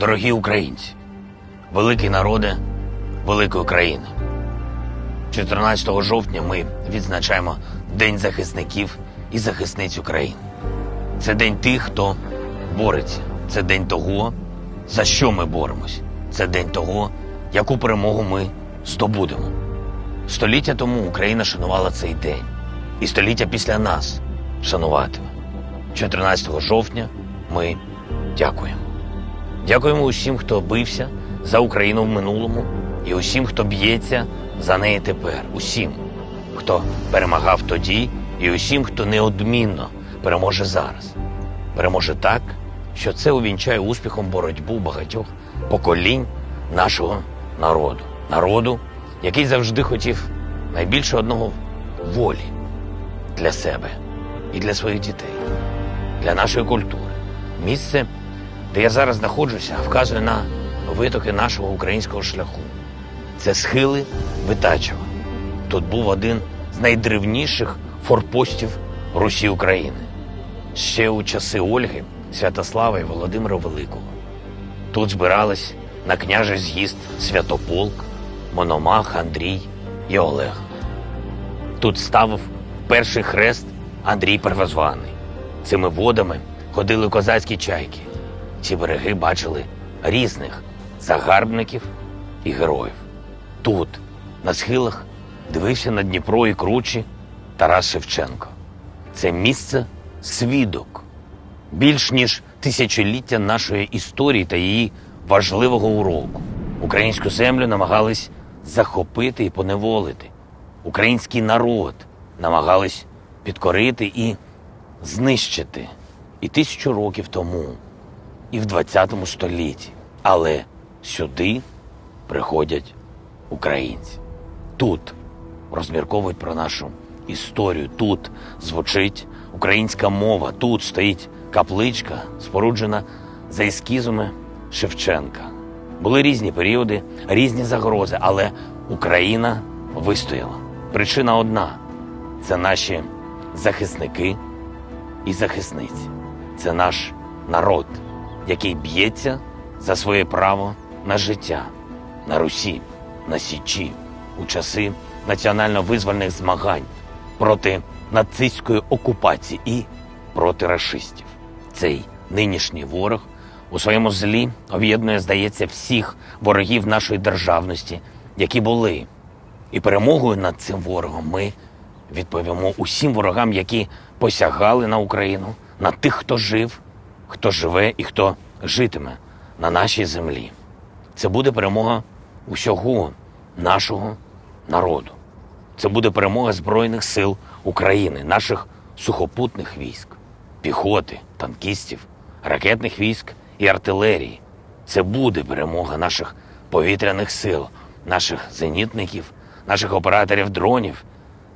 Дорогі українці, великий народи великої країни. 14 жовтня ми відзначаємо День захисників і захисниць України. Це день тих, хто бореться. Це день того, за що ми боремось. Це день того, яку перемогу ми здобудемо. Століття тому Україна шанувала цей день, і століття після нас шануватиме. 14 жовтня ми дякуємо. Дякуємо усім, хто бився за Україну в минулому, і усім, хто б'ється за неї тепер. Усім, хто перемагав тоді, і усім, хто неодмінно переможе зараз. Переможе так, що це увінчає успіхом боротьбу багатьох поколінь нашого народу. Народу, який завжди хотів найбільше одного волі для себе і для своїх дітей, для нашої культури. Місце, де я зараз знаходжуся, вказує на витоки нашого українського шляху. Це схили Витачева. Тут був один з найдревніших форпостів Русі України. Ще у часи Ольги, Святослава і Володимира Великого. Тут збирались на княжий з'їзд Святополк, Мономах, Андрій і Олег. Тут ставив перший хрест Андрій Первозваний. Цими водами ходили козацькі чайки. Ці береги бачили різних загарбників і героїв. Тут, на схилах, дивився на Дніпро і кручі Тарас Шевченко. Це місце свідок більш ніж тисячоліття нашої історії та її важливого уроку. Українську землю намагались захопити і поневолити. Український народ намагались підкорити і знищити і тисячу років тому, і в 20 столітті. Але сюди приходять українці. Тут розмірковують про нашу історію. Тут звучить українська мова. Тут стоїть капличка, споруджена за ескізами Шевченка. Були різні періоди, різні загрози, але Україна вистояла. Причина одна це наші захисники і захисниці. Це наш народ, який б'ється за своє право на життя на Русі, на Січі у часи національно-визвольних змагань проти нацистської окупації і проти рашистів. Цей нинішній ворог у своєму злі об'єднує, здається, всіх ворогів нашої державності, які були. І перемогою над цим ворогом ми відповімо усім ворогам, які посягали на Україну, на тих, хто жив, хто живе і хто житиме на нашій землі. Це буде перемога усього нашого народу. Це буде перемога Збройних сил України, наших сухопутних військ, піхоти, танкістів, ракетних військ і артилерії. Це буде перемога наших повітряних сил, наших зенітників, наших операторів дронів.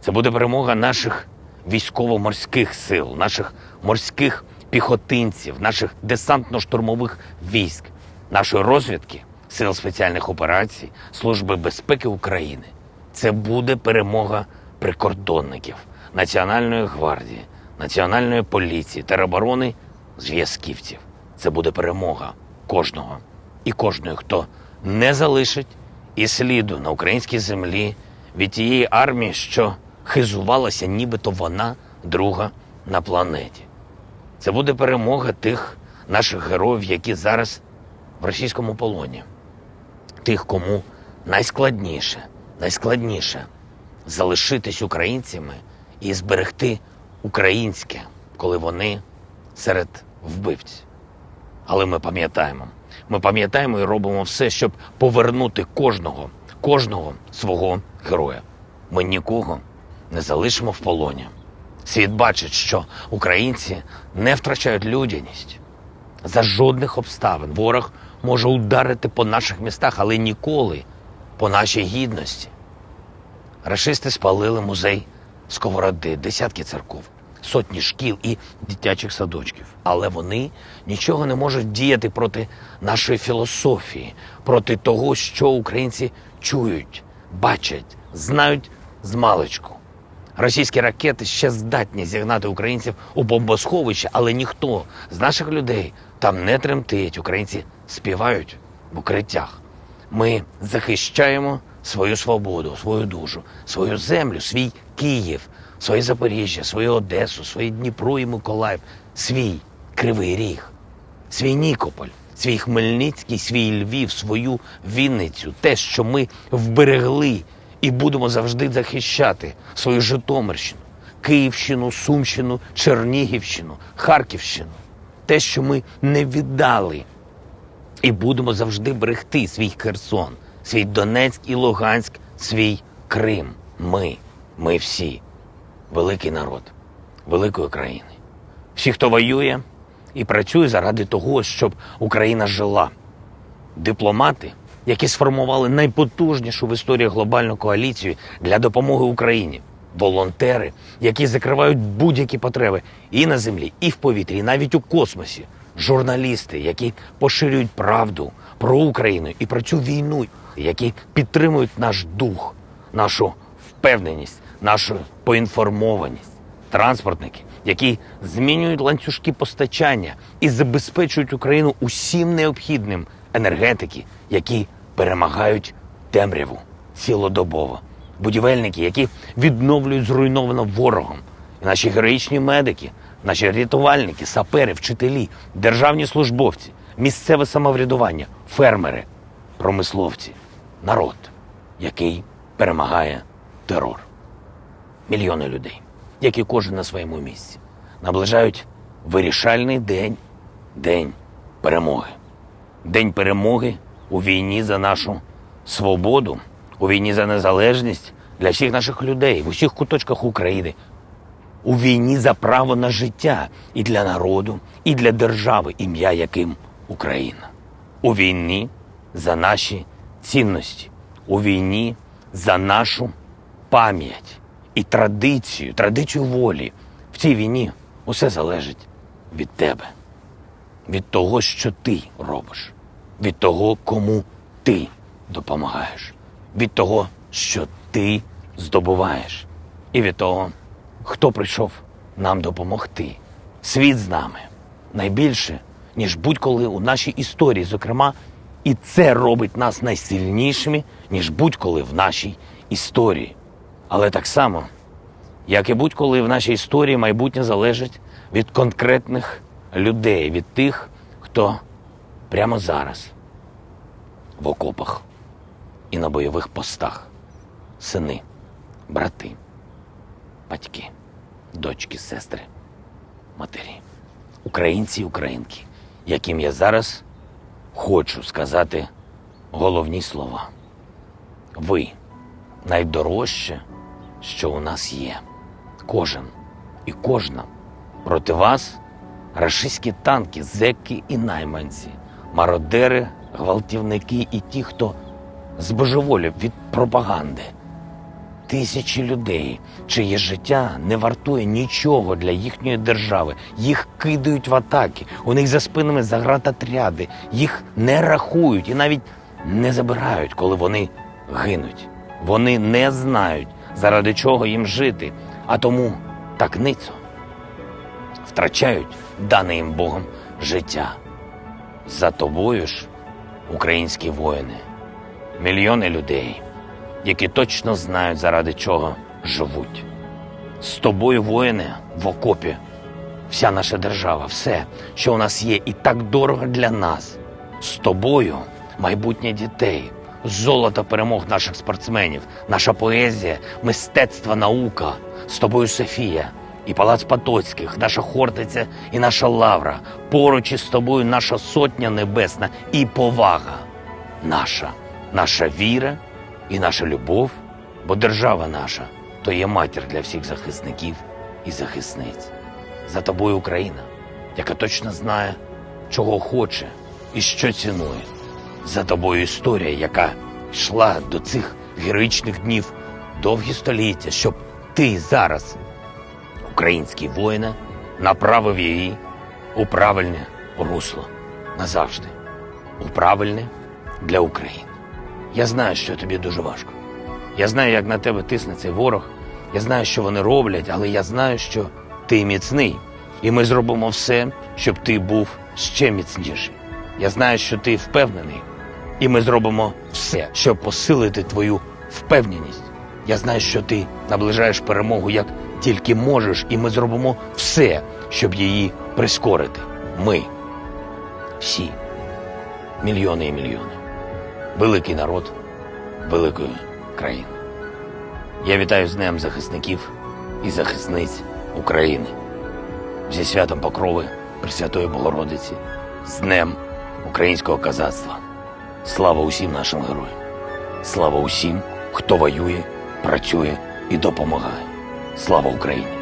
Це буде перемога наших військово-морських сил, наших морських піхотинців, наших десантно-штурмових військ, нашої розвідки, сил спеціальних операцій, Служби безпеки України. Це буде перемога прикордонників, Національної гвардії, Національної поліції, тероборони, зв'язківців. Це буде перемога кожного і кожної, хто не залишить і сліду на українській землі від тієї армії, що хизувалася, нібито вона друга на планеті. Це буде перемога тих наших героїв, які зараз в російському полоні, тих, кому найскладніше, найскладніше залишитись українцями і зберегти українське, коли вони серед вбивців. Але ми пам'ятаємо. Ми пам'ятаємо і робимо все, щоб повернути кожного, кожного свого героя. Ми нікого не залишимо в полоні. Світ бачить, що українці не втрачають людяність. За жодних обставин ворог може ударити по наших містах, але ніколи по нашій гідності. Рашисти спалили музей Сковороди, десятки церков, сотні шкіл і дитячих садочків. Але вони нічого не можуть діяти проти нашої філософії, проти того, що українці чують, бачать, знають з маличку. Російські ракети ще здатні зігнати українців у бомбосховище, але ніхто з наших людей там не тремтить. Українці співають в укриттях. Ми захищаємо свою свободу, свою душу, свою землю, свій Київ, своє Запоріжжя, свою Одесу, свої Дніпро і Миколаїв, свій Кривий Ріг, свій Нікополь, свій Хмельницький, свій Львів, свою Вінницю, те, що ми вберегли і будемо завжди захищати свою Житомирщину, Київщину, Сумщину, Чернігівщину, Харківщину, те, що ми не віддали і будемо завжди берегти свій Херсон, свій Донецьк і Луганськ, свій Крим. Ми, ми всі, великий народ, великої країни. Всі, хто воює і працює заради того, щоб Україна жила. Дипломати, які сформували найпотужнішу в історії глобальну коаліцію для допомоги Україні, волонтери, які закривають будь-які потреби і на землі, і в повітрі, і навіть у космосі, журналісти, які поширюють правду про Україну і про цю війну, які підтримують наш дух, нашу впевненість, нашу поінформованість, транспортники, які змінюють ланцюжки постачання і забезпечують Україну усім необхідним енергетики, які перемагають темряву цілодобово, будівельники, які відновлюють зруйновано ворогом, і наші героїчні медики, наші рятувальники, сапери, вчителі, державні службовці, місцеве самоврядування, фермери, промисловці, народ, який перемагає терор. Мільйони людей, які кожен на своєму місці, наближають вирішальний день, день перемоги. День перемоги у війні за нашу свободу, у війні за незалежність для всіх наших людей в усіх куточках України, у війні за право на життя і для народу, і для держави, ім'я яким Україна. У війні за наші цінності, у війні за нашу пам'ять і традицію, традицію волі. В цій війні усе залежить від тебе, від того, що ти робиш, від того, кому ти допомагаєш, від того, що ти здобуваєш, і від того, хто прийшов нам допомогти. Світ з нами найбільше, ніж будь-коли у нашій історії, зокрема, і це робить нас найсильнішими, ніж будь-коли в нашій історії. Але так само, як і будь-коли в нашій історії майбутнє залежить від конкретних людей, від тих, хто прямо зараз. В окопах. І на бойових постах, сини, брати, батьки, дочки, сестри, матері, українці і українки, яким я зараз хочу сказати головні слова. Ви найдорожче, що у нас є. Кожен і кожна. Проти вас рашистські танки, зеки і найманці, мародери, гвалтівники і ті, хто збожеволів від пропаганди. Тисячі людей, чиє життя не вартує нічого для їхньої держави. Їх кидають в атаки, у них за спинами загратотряди, їх не рахують і навіть не забирають, коли вони гинуть. Вони не знають, заради чого їм жити, а тому так ницо втрачають дане їм Богом життя. За тобою ж, українські воїни, мільйони людей, які точно знають, заради чого живуть. З тобою, воїни, в окопі, вся наша держава, все, що у нас є, і так дорого для нас. З тобою майбутнє дітей, золото перемог наших спортсменів, наша поезія, мистецтво, наука. З тобою Софія і Палац Потоцьких, наша Хортиця і наша Лавра. Поруч із тобою наша сотня небесна і повага наша, наша віра і наша любов, бо держава наша то є матір для всіх захисників і захисниць. За тобою Україна, яка точно знає, чого хоче і що цінує. За тобою історія, яка йшла до цих героїчних днів довгі століття, щоб ти зараз, український воїне, направив її у правильне русло назавжди, у правильне для України. Я знаю, що тобі дуже важко. Я знаю, як на тебе тисне цей ворог, Я знаю, що вони роблять, але я знаю, що ти міцний. І ми зробимо все, щоб ти був ще міцніший. Я знаю, що ти впевнений, і ми зробимо все, щоб посилити твою впевненість. Я знаю, що ти наближаєш перемогу як тільки можеш, і ми зробимо все, щоб її прискорити. Ми всі, мільйони і мільйони, великий народ великої країни. Я вітаю з Днем захисників і захисниць України. Зі святом Покрови Пресвятої Богородиці, з Днем українського козацтва. Слава усім нашим героям. Слава усім, хто воює, працює і допомагає. Слава Україні!